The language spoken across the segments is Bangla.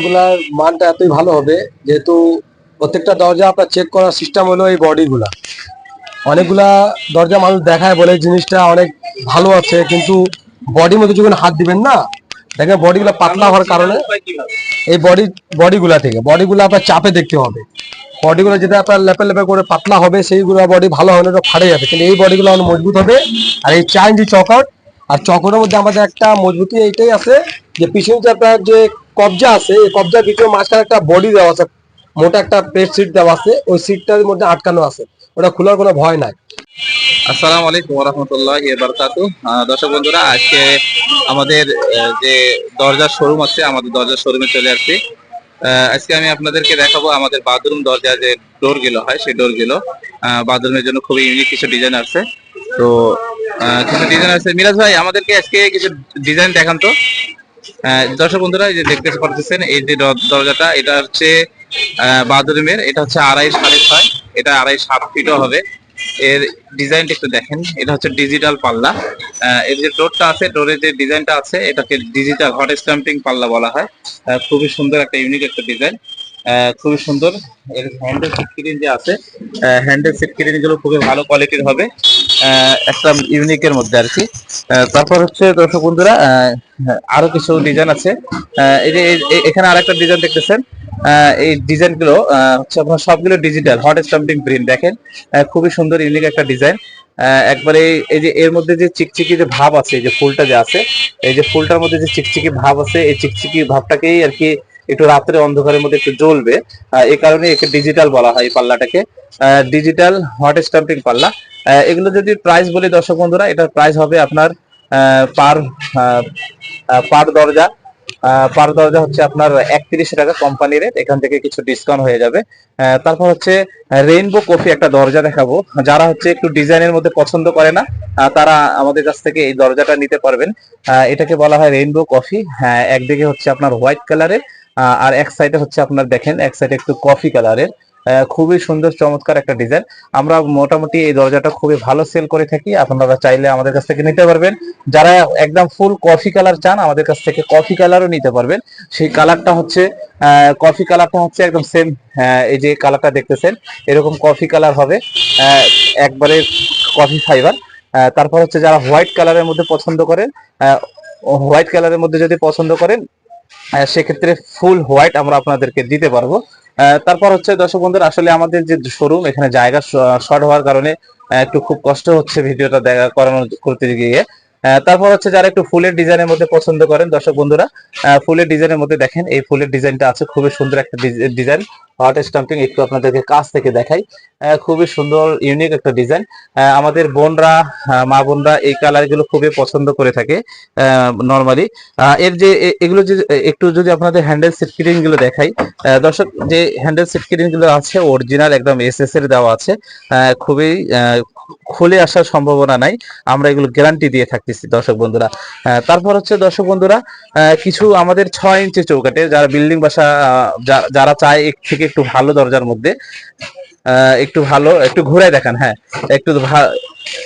এগুলার মানটা এতই ভালো হবে, যেহেতু প্রত্যেকটা দরজা আপনার চেক করার সিস্টেম হলো এই বডিগুলা অনেকগুলা দরজা মানুষ দেখায় বলে জিনিসটা অনেক ভালো আছে, কিন্তু বডির মধ্যে যখন হাত দিবেন না দেখেন বডিগুলো পাতলা হওয়ার কারণে এই বডি বডিগুলা থেকে বডিগুলো আপনার চাপে দেখতে হবে। বডিগুলো যেটা আপনার লেপে লেপে করে পাতলা হবে, সেইগুলো বডি ভালো হবে না ফাটে যাবে। কিন্তু এই বডিগুলো অনেক মজবুত হবে, আর এই চার ইঞ্চি চকআউট আর চকরের মধ্যে আমাদের একটা মজবুতি এইটাই আছে, যে পিছনে আপনার যে কবজা আছে, এই কবজার ভিতরে মাঝখানে একটা বডি দেওয়া আছে, মোটা একটা পেট সিট দেওয়া আছে, ওই সিটটার মধ্যে আটকানো আছে, ওটা খোলার কোনো ভয় নাই। আসসালামু আলাইকুম রহমতুল্লাহ বারকাতু। দর্শক বন্ধুরা, আজকে আমাদের যে দরজার শোরুম আছে, আমাদের দরজার শোরুমে চলে আসছি। আজকে আমি আপনাদেরকে দেখাবো আমাদের বাথরুম দরজা যে ডোরগুলো হয়, সেই ডোরগুলো বাথরুমের জন্য খুবই ইউনিক কিছু ডিজাইন আছে। তো কিছু ডিজাইন আছে। মিরাজ ভাই, আমাদেরকে আজকে কিছু ডিজাইন দেখান তো। দর্শক বন্ধুরা, এই যে দেখতে পারতেছেন, এই যে দরজাটা, এটা হচ্ছে বাথরুমের এটা হচ্ছে আড়াই সাড়ে ছয়, এটা আড়াই সাত ফিটও হবে। এর ডিজাইনটা একটু দেখেন, এটা হচ্ছে ডিজিটাল পাল্লা। এর যে ডোরটা আছে ডোরের যে ডিজাইনটা আছে, এটাকে ডিজিটাল হট স্ট্যাম্পিং পাল্লা বলা হয়। খুবই সুন্দর একটা, ইউনিক একটা ডিজাইন। খুবই সুন্দর। এর হ্যান্ডেল সিটকিরিন যে আছে হ্যান্ডেল সিটকিরিনগুলো খুবই ভালো কোয়ালিটির হবে। একটা ইউনিকের মধ্যে আর কি তারপর হচ্ছে দর্শক বন্ধুরা আরও কিছু ডিজাইন আছে। এই যে এখানে আরেকটা ডিজাইন দেখতেছেন। এই ডিজাইনগুলো হচ্ছে আপনার সবগুলো ডিজিটাল হট স্টাম্পিং প্রিন্ট দেখেন। খুবই সুন্দর ইউনিক একটা ডিজাইন একবারে এই যে, এর মধ্যে যে চিকচিকি যে ভাব আছে, এই যে ফুলটা যে আছে, এই যে ফুলটার মধ্যে যে চিকচিকি ভাব আছে, এই চিকচিকি ভাবটাকেই আর কি একটু রাত্রে অন্ধকারের মধ্যে একটু জ্বলবে। এই কারণে একে ডিজিটাল বলা হয় এই পাল্লাটাকে। ডিজিটাল হট স্টাম্পিং পাল্লা। এগুলো যদি প্রাইস বলি দর্শক বন্ধুরা, এটার প্রাইস হবে আপনার পার পার দরজা। পার দরজা হচ্ছে আপনার একত্রিশ টাকা কোম্পানি রেট এখান থেকে কিছু ডিসকাউন্ট হয়ে যাবে। তারপর হচ্ছে রেইনবো কফি একটা দরজা দেখাবো। যারা হচ্ছে একটু ডিজাইনের মধ্যে পছন্দ করে না তারা আমাদের কাছ থেকে এই দরজাটা নিতে পারবেন। এটাকে বলা হয় রেইনবো কফি হ্যাঁ একদিকে হচ্ছে আপনার হোয়াইট কালারের আর এক সাইডে হচ্ছে আপনার দেখেন, এক সাইডে একটু কফি কালারের খুবই সুন্দর, চমৎকার একটা ডিজাইন আমরা মোটামুটি এই দরজাটা খুবই ভালো সেল করে থাকি। আপনারা চাইলে আমাদের কাছ থেকে নিতে পারবেন। যারা একদম ফুল কফি কালার চান, আমাদের কাছ থেকে কফি কালারও নিতে পারবেন। সেই কালারটা হচ্ছে কফি কালারটা হচ্ছে একদম সেম এই যে কালারটা দেখতেছেন, এরকম কফি কালার হবে। একবারে কফি ফাইবার তারপর হচ্ছে যারা হোয়াইট কালারের মধ্যে পছন্দ করেন হোয়াইট কালারের মধ্যে যদি পছন্দ করেন সেক্ষেত্রে ফুল হোয়াইট আমরা আপনাদেরকে দিতে পারব। তারপর হচ্ছে দর্শক বন্ধুরা, আসলে আমাদের যে শোরুম, এখানে জায়গা শর্ট হওয়ার কারণে একটু খুব কষ্ট হচ্ছে ভিডিওটা দেখা করানো করতে গিয়ে। তারপর হচ্ছে যারা একটু ফুলের ডিজাইনের মধ্যে পছন্দ করেন, দর্শক বন্ধুরা ফুলের ডিজাইনের মধ্যে দেখেন, এই ফুলের ডিজাইনটা আছে, খুবই সুন্দর একটা ডিজাইন। হট স্টাম্পিং একটু আপনাদেরকে কাছ থেকে দেখাই। খুবই সুন্দর ইউনিক একটা ডিজাইন। আমাদের বোনরা মা বোনরা এই কালারগুলো খুবই পছন্দ করে থাকে নর্মালি এর যে এগুলো যে, একটু যদি আপনাদের হ্যান্ডেলগুলো দেখাই দর্শক, যে হ্যান্ডেলগুলো আছে অরিজিনাল একদম এস এর দেওয়া আছে খুবই খুলে আসার সম্ভাবনা নাই। আমরা এগুলো গ্যারান্টি দিয়ে থাকতেছি, দর্শক বন্ধুরা। তারপর হচ্ছে, দর্শক বন্ধুরা কিছু আমাদের ছয় ইঞ্চি চৌকাটে যারা বিল্ডিং বাসা যারা চায় এর থেকে একটু ভালো দরজার মধ্যে একটু ভালো, একটু ঘুরে দেখান হ্যাঁ একটু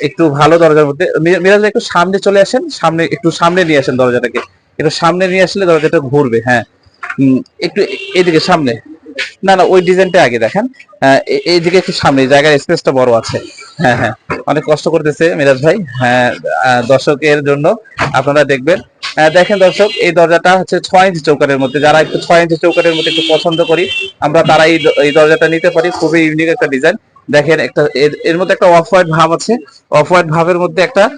একটু ভালো দরজার মধ্যে মিরাজ একটু সামনে চলে আসেন, সামনে, একটু সামনে নিয়ে আসেন দরজাটাকে। একটু সামনে নিয়ে আসলে দরজাটা ঘুরবে হ্যাঁ। একটু এদিকে, সামনে। না না, ওই ডিজাইনটা আগে দেখেন। এ- এইদিকে একটু সামনে জায়গার স্পেসটা বড় আছে। হ্যাঁ হ্যাঁ অনেক কষ্ট করতেছে মিরাজ ভাই। হ্যাঁ দর্শকের জন্য আপনারা দেখবেন। দেখেন দর্শক, এই দরজাটা হচ্ছে ছয় ইঞ্চি চৌকারের মধ্যে। যারা একটু ছয় ইঞ্চি চৌকারের মধ্যে একটু পছন্দ করি, আমরা তারা এই দরজাটা নিতে পারি। খুবই ইউনিক একটা ডিজাইন দেখেন একটা, এর মধ্যে একটা অফ হোয়াইট ভাব আছে। অফ হোয়াইট ভাবের মধ্যে একটা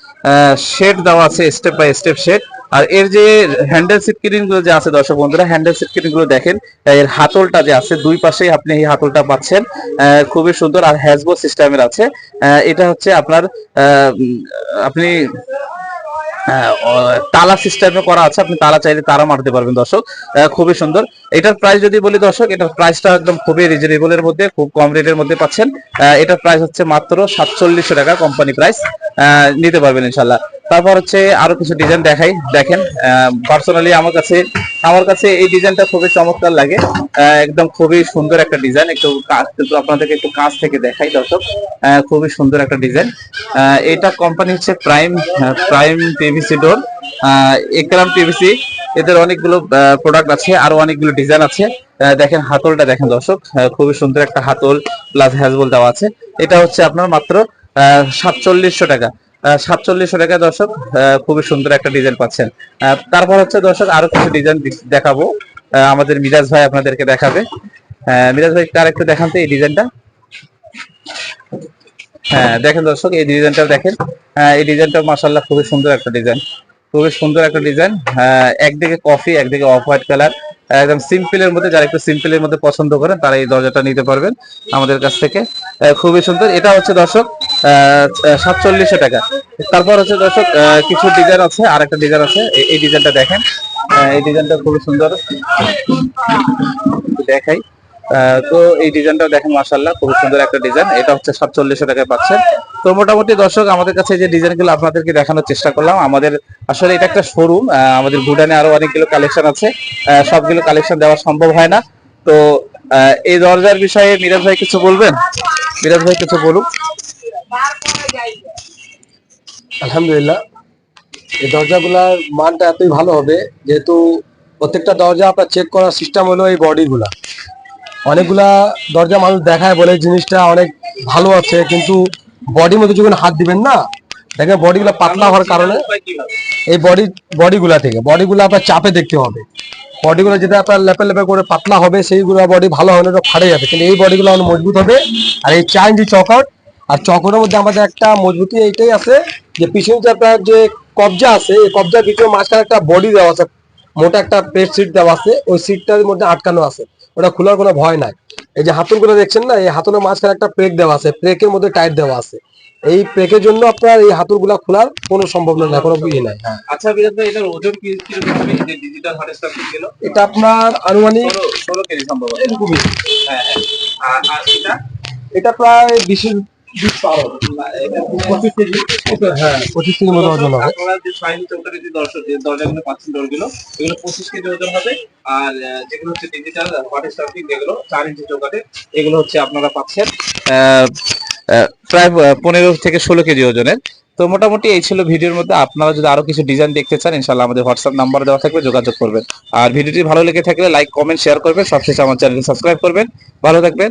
শেড দেওয়া আছে স্টেপ বাই স্টেপ শেড আর এর যে হ্যান্ডেল সিটকিরিংগুলো যে আছে দর্শক বন্ধুরা হ্যান্ডেল সিটকিরিংগুলো দেখেন এর হাতলটা যে আছে, দুই পাশেই আপনি এই হাতলটা পাচ্ছেন খুবই সুন্দর আর হ্যাজবো সিস্টেমের আছে। এটা হচ্ছে আপনার আপনি তালা সিস্টেমে করা আছে, আপনি তালা চাইলে তারা মারতে পারবেন দর্শক। খুবই সুন্দর। এটার প্রাইস যদি বলি দর্শক, এটার প্রাইসটা একদম খুবই রিজনেবল এর মধ্যে, খুব কম রেটের মধ্যে পাচ্ছেন। এটার প্রাইস হচ্ছে মাত্র সাতচল্লিশশো টাকা কোম্পানি প্রাইস নিতে পারবেন ইনশাল্লাহ তারপর হচ্ছে আরও কিছু ডিজাইন দেখাই। দেখেন পার্সোনালি আমার কাছে আমার কাছে এই ডিজাইনটা খুবই চমৎকার লাগে। একদম খুবই সুন্দর একটা ডিজাইন একটু কাজ কিন্তু আপনাদেরকে একটু কাছ থেকে দেখাই, দর্শক। খুবই সুন্দর একটা ডিজাইন এটা কোম্পানি হচ্ছে prime prime PVC door Ekram PVC এদের অনেকগুলো প্রোডাক্ট আছে, আরও অনেকগুলো ডিজাইন আছে। দেখেন হাতলটা দেখেন, দর্শক। খুবই সুন্দর একটা হাতল প্লাস হ্যাজবল দেওয়া আছে। এটা হচ্ছে আপনার মাত্র সাতচল্লিশশো টাকা। সাতচল্লিশশো টাকা দর্শক খুবই সুন্দর একটা ডিজাইন পাচ্ছেন। তারপর হচ্ছে দর্শক আরও কিছু ডিজাইন দেখাবো। আমাদের মিরাজ ভাই আপনাদেরকে দেখাবে। মিরাজ ভাই তার একটু দেখান তো এই ডিজাইনটা হ্যাঁ দেখেন দর্শক, এই ডিজাইনটা দেখেন। এই ডিজাইনটা মাসাল্লাহ খুবই সুন্দর একটা ডিজাইন খুবই সুন্দর একটা ডিজাইন একদিকে কফি একদিকে অফ হোয়াইট কালার একদম সিম্পলের মধ্যে, যারা একটু সিম্পলের মধ্যে পছন্দ করেন, তারা এই দরজাটা নিতে পারবেন আমাদের কাছ থেকে। খুবই সুন্দর। এটা হচ্ছে দর্শক সাতচল্লিশশো টাকা। তারপর হচ্ছে দর্শক কিছু ডিজাইন আছে আর একটা ডিজাইন আছে এই- ডিজাইনটা দেখেন। এই ডিজাইনটা খুবই সুন্দর। দেখাই। তো এই ডিজাইনটা দেখেন মাসাল্লাহ খুবই সুন্দর একটা ডিজাইন এটা হচ্ছে সাতচল্লিশশো টাকায় পাচ্ছেন। তো মোটামুটি দর্শক, আমাদের কাছে যে ডিজাইনগুলো আপনাদেরকে দেখানোর চেষ্টা করলাম, আমাদের আসলে এটা একটা শোরুম আমাদের গুডানে আরও অনেকগুলো কালেকশন আছে। সবগুলো কালেকশন দেওয়া সম্ভব হয় না। তো এই দরজার বিষয়ে মিরাজ ভাই কিছু বলবেন? মিরাজ ভাই, কিছু বলুন। আলহামদুলিল্লাহ। এই দরজাগুলার মানটা এতই ভালো হবে, যেহেতু প্রত্যেকটা দরজা আপনার চেক করার সিস্টেম হলো এই বডিগুলা অনেকগুলা দরজা মানুষ দেখায় বলে, জিনিসটা অনেক ভালো আছে, কিন্তু বডির মধ্যে যখন হাত দিবেন না দেখেন বডিগুলা পাতলা হওয়ার কারণে এই বডি বডিগুলা থেকে বডিগুলো আপনার চাপে দেখতে হবে। বডিগুলো যেটা আপনার লেপে লেপে করে পাতলা হবে, সেইগুলো বডি ভালো হবে না যাবে। কিন্তু এই বডিগুলো অনেক মজবুত হবে, আর এই ইঞ্চি চকট আর চক্রের মধ্যে আমাদের একটা মজবুতি এইটাই আছে যে পিছনে যে আপনার যে কবজা আছে এই কবজার ভিতরে মাঝখানে একটা বডি দেওয়া আছে মোটা একটা পেট সিট দেওয়া আছে ওই সিটটার মধ্যে আটকানো আছে ওটা খোলার কোনো ভয় নাই। এই যে হাতলগুলো দেখছেন না এই হাতুনের মাঝখানে একটা প্রেক দেওয়া আছে প্রেকের মধ্যে টাইট দেওয়া আছে। এই প্রেকের জন্য আপনার এই হাতুরগুলা খোলার কোনো নয় না কোনো ইয়ে নাই হ্যাঁ। আচ্ছা ভাই এটার ওজন কি ডিজিটাল হার্ডেস্টার ছিল এটা আপনার আনুমানিক 16 কেজি হ্যাঁ হ্যাঁ। আর এটা? এটা প্রায় 20 এগুলো পঁচিশ কেজি ওজন হবে আর যেগুলো হচ্ছে ডিজিটাল চার ইঞ্চি এগুলো হচ্ছে আপনারা পাচ্ছেন প্রায় পনেরো থেকে ষোলো কেজি ওজনের তো মোটামুটি এই ছিল ভিডিওর মধ্যে আপনারা যদি আরও কিছু ডিজাইন দেখতে চান ইনশাল্লাহ আমাদের হোয়াটসঅ্যাপ নাম্বার দেওয়া থাকবে যোগাযোগ করবেন আর ভিডিওটি ভালো লেগে থাকলে লাইক কমেন্ট শেয়ার করবেন সবশেষে আমার চ্যানেল সাবস্ক্রাইব করবেন, ভালো থাকবেন।